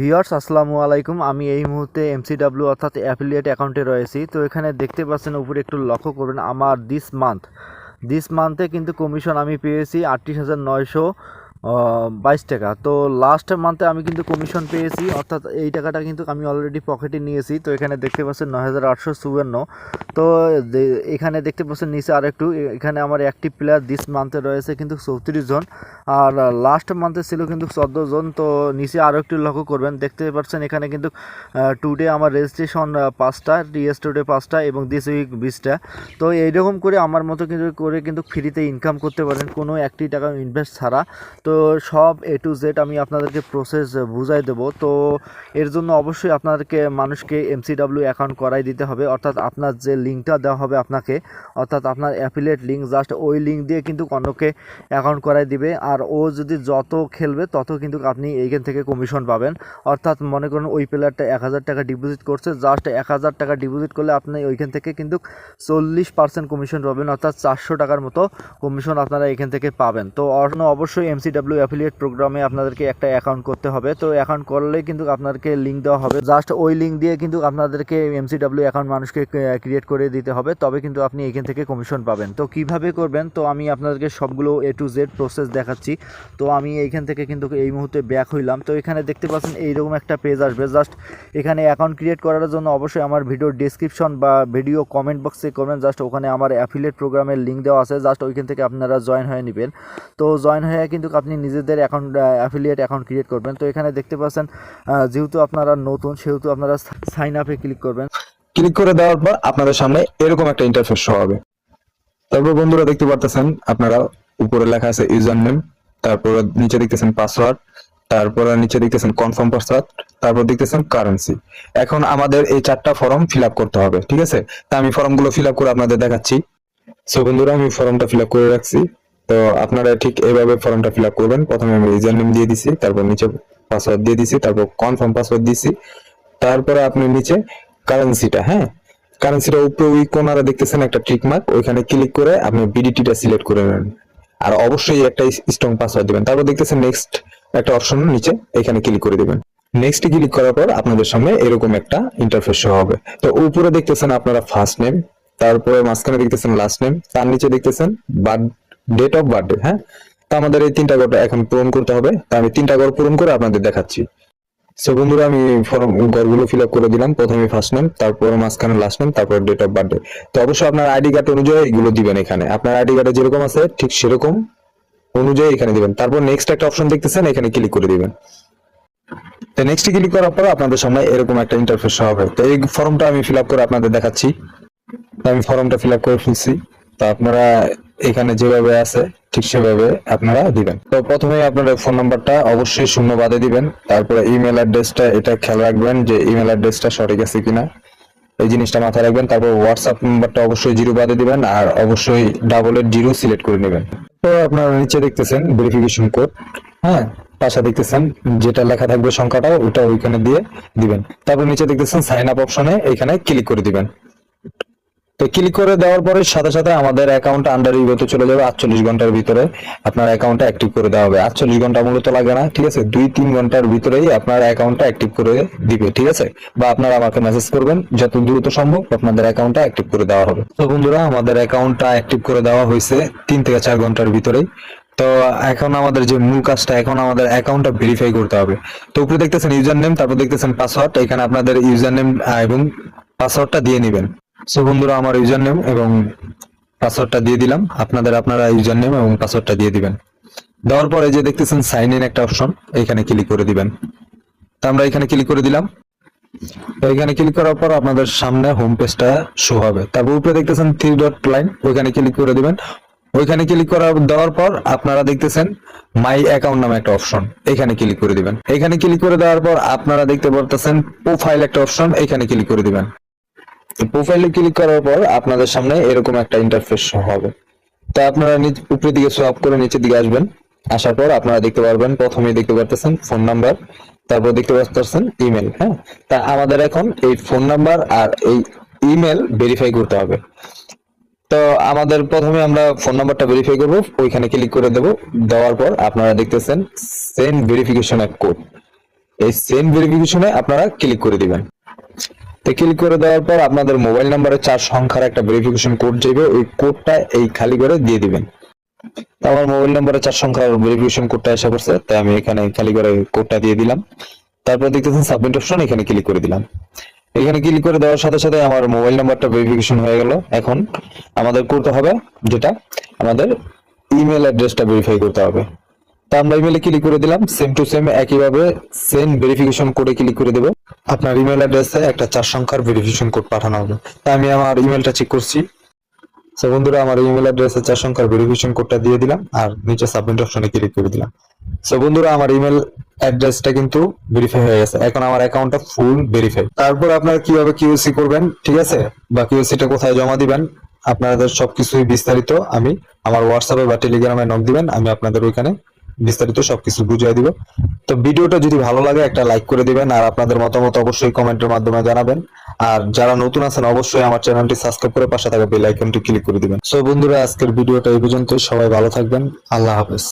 Viewers, আসসালামু আলাইকুম। আমি এই মুহূর্তে এমসিডাব্লিউ অর্থাৎ অ্যাফিলিয়েট অ্যাকাউন্টে রয়েছি। তো এখানে দেখতে পাচ্ছেন, উপরে একটু লক্ষ্য করবেন, আমার দিস মান্থ দিস মান্থে কিন্তু কমিশন আমি পেয়েছি আটত্রিশ হাজার নয়শো বাইশ টাকা। তো লাস্ট মান্থে আমি কিন্তু কমিশন পেয়েছি, অর্থাৎ এই টাকাটা কিন্তু আমি অলরেডি পকেটে নিয়েছি। তো এখানে দেখতে পাচ্ছেন নয় হাজার আটশো চুয়ান্ন। তো এখানে দেখতে পাচ্ছেন নিচে আর একটু এখানে আমার অ্যাক্টিভ প্লেয়ার দিস মান্থে রয়েছে কিন্তু চৌত্রিশ জন। আর লাস্ট মান্থে ছিল কিন্তু চোদ্দ জন। তো নিচে আরও একটু লক্ষ্য করবেন, দেখতে পাচ্ছেন এখানে কিন্তু টুডে আমার রেজিস্ট্রেশন পাঁচটা রিয়েস্টোডে পাঁচটা এবং দিস উইক বিশটা। তো এইরকম করে আমার মতো কিন্তু, করে কিন্তু ফ্রিতে ইনকাম করতে পারেন। কোনো একটি টাকা ইনভেস্ট ছাড়া। তো সব এ টু জেড আমি আপনাদেরকে প্রসেস বুঝাই দেবো। তো এর জন্য অবশ্যই আপনাদেরকে, মানুষকে এমসিডাব্লিউ অ্যাকাউন্ট করাই দিতে হবে। অর্থাৎ আপনার যে লিঙ্কটা দেওয়া হবে আপনাকে, অর্থাৎ আপনার অ্যাফিলিয়েট লিঙ্ক জাস্ট ওই লিঙ্ক দিয়ে কিন্তু অন্যকে অ্যাকাউন্ট করাই দিবে। আর ও যদি যত খেলবে, তত কিন্তু আপনি এইখান থেকে কমিশন পাবেন। অর্থাৎ মনে করুন ওই প্লেয়ারটা এক হাজার টাকা ডিপোজিট করছে জাস্ট এক হাজার টাকা ডিপোজিট করলে আপনি ওইখান থেকে কিন্তু চল্লিশ পার্সেন্ট কমিশন পাবেন। অর্থাৎ চারশো টাকার মতো কমিশন আপনারা এখান থেকে পাবেন। তো অন্য অবশ্যই এমসিডাব্লিউ অ্যাফিলিয়েট প্রোগ্রামে আপনাদেরকে একটা অ্যাকাউন্ট করতে হবে। তো অ্যাকাউন্ট করলে কিন্তু আপনাদেরকে লিঙ্ক দেওয়া হবে। জাস্ট ওই লিঙ্ক দিয়ে কিন্তু আপনাদেরকে এমসি এমসিডাব্লিউ অ্যাকাউন্ট মানুষকে ক্রিয়েট করে দিতে হবে। তবে কিন্তু আপনি এখান থেকে কমিশন পাবেন। তো কীভাবে করবেন? তো আমি আপনাদেরকে সবগুলো এ টু জেড প্রসেস দেখাচ্ছি। তো আমি এইখান থেকে কিন্তু এই মুহূর্তে ব্যাক হইলাম। তো এখানে দেখতে পাচ্ছেন এইরকম একটা পেজ আসবে। জাস্ট এখানে অ্যাকাউন্ট ক্রিয়েট করার জন্য অবশ্যই আমার ভিডিও ডিসক্রিপশন বা ভিডিও কমেন্ট বক্সে করবেন। জাস্ট ওখানে আমার অ্যাফিলিয়েট প্রোগ্রামের লিঙ্ক দেওয়া আছে। জাস্ট ওইখান থেকে আপনারা জয়েন হয়ে নেবেন। তো জয়েন হয়ে কিন্তু আপনি নিজেদের অ্যাকাউন্ট অ্যাফিলিয়েট অ্যাকাউন্ট ক্রিয়েট করবেন। তো এখানে দেখতে পাচ্ছেন যেহেতু আপনারা নতুন, সেহেতু আপনারা সাইন আপে ক্লিক করবেন। ক্লিক করে দেওয়ার পর আপনাদের সামনে এরকম একটা ইন্টারফেস শো হবে। তারপর বন্ধুরা দেখতে পারতেছেন, আপনারা উপরে লেখা আছে ইউজার নেম তারপর নিচে দেখতেছেন পাসওয়ার্ড তারপর নিচে দেখতেছেন কনফার্ম পাসওয়ার্ড তারপর দেখতেছেন কারেন্সি এখন আমাদের এই চারটা ফর্ম ফিল করতে হবে, ঠিক আছে? তা আমি ফর্মগুলো ফিল করে আপনাদের দেখাচ্ছি। সো বন্ধুরা, আমি ফর্মটা ফিল করে রাখছি। তো আপনারা ঠিক এইভাবে ফর্মটা ফিল আপ করবেন। প্রথমে আমি ইউজার নেম দিয়ে দিছি, তারপর নিচে পাসওয়ার্ড দিয়ে দিছি, তারপর কনফার্ম পাসওয়ার্ড দিছি। তারপরে আপনি নিচে কারেন্সিটা হ্যাঁ? কারেন্সিটা উপরে ওই কোনারে দেখতেছেন একটা ট্রিক মার্ক ওইখানে ক্লিক করে আপনি বিডিটিটা সিলেক্ট করে নেন আর অবশ্যই একটা স্ট্রং পাসওয়ার্ড দিবেন। তারপর দেখতেছেন নেক্সট একটা অপশন নিচে, এখানে ক্লিক করে দিবেন। নেক্সট ক্লিক করার পর আপনাদের সামনে এরকম একটা ইন্টারফেস শো হবে। তো উপরে দেখতেছেন আপনারা ফার্স্ট নেম তারপরে মাঝখানে দেখতেছেন লাস্ট নেম তার নিচে দেখতেছেন বার্থ ডেট অফ বার্থডে হ্যাঁ? তো আমাদের এই তিনটা ঘরটা এখন পূরণ করতে হবে। তা আমি তিনটা ঘর পূরণ করে আপনাদের দেখাচ্ছি। সো বন্ধুরা, আমি ফর্ম ঘরগুলো ফিল আপ করে দিলাম। প্রথমে ফার্স্ট নেম তারপর মাঝখানে লাস্ট নেম তারপর ডেট অফ বার্থডে তো অবশ্যই আপনার আইডি কার্ড অনুযায়ী এগুলো দিবেন এখানে। আপনার আইডি কার্ডে যেরকম আছে, ঠিক সেরকম অনুযায়ী এখানে দিবেন। তারপর নেক্সট একটা অপশন দেখতেছেন, এখানে ক্লিক করে দিবেন। তো নেক্সট ক্লিক করার পর আপনাদের সামনে এরকম একটা ইন্টারফেস হবে তো এই ফর্মটা আমি ফিল আপ করে আপনাদের দেখাচ্ছি। আমি ফর্মটা ফিল আপ করে ফেলছি। তো আপনারা এখানে যেভাবে আছে ঠিক সেভাবে আপনারা দিবেন। তো প্রথমে আপনার ফোন নাম্বারটা অবশ্যই শূন্য বাদে দিবেন। তারপরে ইমেল অ্যাড্রেসটা এটা খেয়াল রাখবেন যে ইমেল অ্যাড্রেসটা সঠিক আছে কিনা। এই জিনিসটা মাথায় রাখবেন। তারপর হোয়াটসঅ্যাপ নাম্বারটা অবশ্যই জিরো বাদে দিবেন আর অবশ্যই ডাবল এর জিরো সিলেক্ট করে নেবেন। তো আপনারা নিচে দেখতেছেন ভেরিফিকেশন কোড হ্যাঁ পাশে দেখতেছেন যেটা লেখা থাকবে সংখ্যাটা ওটা ওইখানে দিয়ে দিবেন। তারপর নিচে দেখতেছেন সাইন আপ অপশনে এখানে ক্লিক করে দিবেন। তো ক্লিক করে দেওয়ার পরে সাথে সাথে আমাদের অ্যাকাউন্ট আন্ডার ইউতে চলে যাবে আটচল্লিশ ঘণ্টার ভিতরে। আপনার অ্যাকাউন্টটা অ্যাক্টিভ করে দেওয়া হবে। আটচল্লিশ ঘণ্টা মূলত লাগে না, ঠিক আছে? দুই তিন ঘণ্টার ভিতরেই আপনার অ্যাকাউন্টটা অ্যাক্টিভ করে দিবে, ঠিক আছে? বা আপনারা আমাকে মেসেজ করবেন, যত দ্রুত সম্ভব আপনাদের অ্যাকাউন্টটা অ্যাক্টিভ করে দেওয়া হবে। তো বন্ধুরা, আমাদের অ্যাকাউন্টটা অ্যাক্টিভ করে দেওয়া হয়েছে তিন থেকে চার ঘণ্টার ভিতরেই। তো এখন আমাদের যে মূল কাজটা, এখন আমাদের অ্যাকাউন্টটা ভেরিফাই করতে হবে। তো উপরে দেখতেছেন ইউজার নেম তারপর দেখতেছেন পাসওয়ার্ড এখানে আপনাদের ইউজার নেম এবং পাসওয়ার্ডটা দিয়ে নেবেন। সো বন্ধুরা, আমার ইউজার নেম এবং পাসওয়ার্ডটা দিয়ে দিলাম। আপনাদের আপনারা ইউজার নেম এবং পাসওয়ার্ডটা দিয়ে দিবেন। দেওয়ার পরে যে দেখতেছেন সাইন ইন একটা অপশন এখানে ক্লিক করে দিবেন। তো আমরা এখানে ক্লিক করে দিলাম। তো এখানে ক্লিক করার পর আপনাদের সামনে হোম পেজটা শো হবে। তারপর উপরে দেখতেছেন থ্রি ডট লাইন ওইখানে ক্লিক করে দিবেন। ওইখানে ক্লিক করা, দেওয়ার পর আপনারা দেখতেছেন মাই অ্যাকাউন্ট নামে একটা অপশন এখানে ক্লিক করে দিবেন। এখানে ক্লিক করে দেওয়ার পর আপনারা দেখতে পারতেছেন প্রোফাইল একটা অপশন এখানে ক্লিক করে দিবেন। প্রোফাইলে ক্লিক করার পর আপনাদের সামনে এরকম একটা ইন্টারফেস হবে। তা আপনারা উপরের দিকে সোয়াপ করে নিচের দিকে আসবেন। আসার পর আপনারা দেখতে পারবেন প্রথমে দেখতে পারতেছেন ফোন নাম্বার তারপর দেখতে পাচ্ছেন ইমেল হ্যাঁ? তা আমাদের এখন এই ফোন নাম্বার আর এই ইমেল ভেরিফাই করতে হবে। তো আমাদের প্রথমে আমরা ফোন নাম্বারটা ভেরিফাই করব, ওইখানে ক্লিক করে দেব। দেওয়ার পর আপনারা দেখতেছেন সেন্ড ভেরিফিকেশন এক কোড এই সেন্ড ভেরিফিকেশনে আপনারা ক্লিক করে দিবেন। তো ক্লিক করে দেওয়ার পর আপনাদের মোবাইল নাম্বারে চার সংখ্যার একটা ভেরিফিকেশন কোড যাবে ওই কোডটা এই খালি করে দিয়ে দিবেন। আমার মোবাইল নাম্বারে চার সংখ্যার ভেরিফিকেশন কোডটা এসে পড়ছে। তাই আমি এখানে খালি করে কোডটা দিয়ে দিলাম। তারপর দেখতেছেন সাবমিট অপশন এখানে ক্লিক করে দিলাম। এখানে ক্লিক করে দেওয়ার সাথে সাথে আমার মোবাইল নাম্বারটা ভেরিফিকেশন হয়ে গেল। এখন আমাদের করতে হবে যেটা? আমাদের ইমেল অ্যাড্রেসটা ভেরিফাই করতে হবে। তা আমরা ইমেলে ক্লিক করে দিলাম। সেম টু সেম একইভাবে সেন্ড ভেরিফিকেশন কোডে ক্লিক করে দেব। আপনার ইমেল অ্যাড্রেসে একটা চার সংখ্যার ভেরিফিকেশন কোড পাঠানো হবে। তা আমি আমার ইমেলটা চেক করছি। তো বন্ধুরা, আমার ইমেল অ্যাড্রেসে চার সংখ্যার ভেরিফিকেশন কোডটা দিয়ে দিলাম আর নিচে সাবমিট অপশনে ক্লিক করে দিলাম। সো বন্ধুরা, আমার ইমেল অ্যাড্রেসটা কিন্তু ভেরিফাই হয়ে গেছে। এখন আমার অ্যাকাউন্টটা ফুল ভেরিফাই তারপর আপনারা কীভাবে কিউসি করবেন, ঠিক আছে? বা কিউসিটা কোথায় জমা দিবেন, আপনাদের সবকিছুই বিস্তারিত আমি আমার হোয়াটসঅ্যাপে বা টেলিগ্রামে নক দিবেন, আমি আপনাদের ওইখানে বিস্তারিত সবকিছু বুঝিয়ে দিব। তো ভিডিওটা যদি ভালো লাগে, একটা লাইক করে দিবেন, আর আপনাদের মতামত অবশ্যই কমেন্টের মাধ্যমে জানাবেন। আর যারা নতুন আছেন, অবশ্যই আমার চ্যানেলটি সাবস্ক্রাইব করে পাশে থাকা বেল আইকনটি ক্লিক করে দিবেন। সো বন্ধুরা, আজকের ভিডিওটা এই পর্যন্তই। সবাই ভালো থাকবেন। আল্লাহ হাফেজ।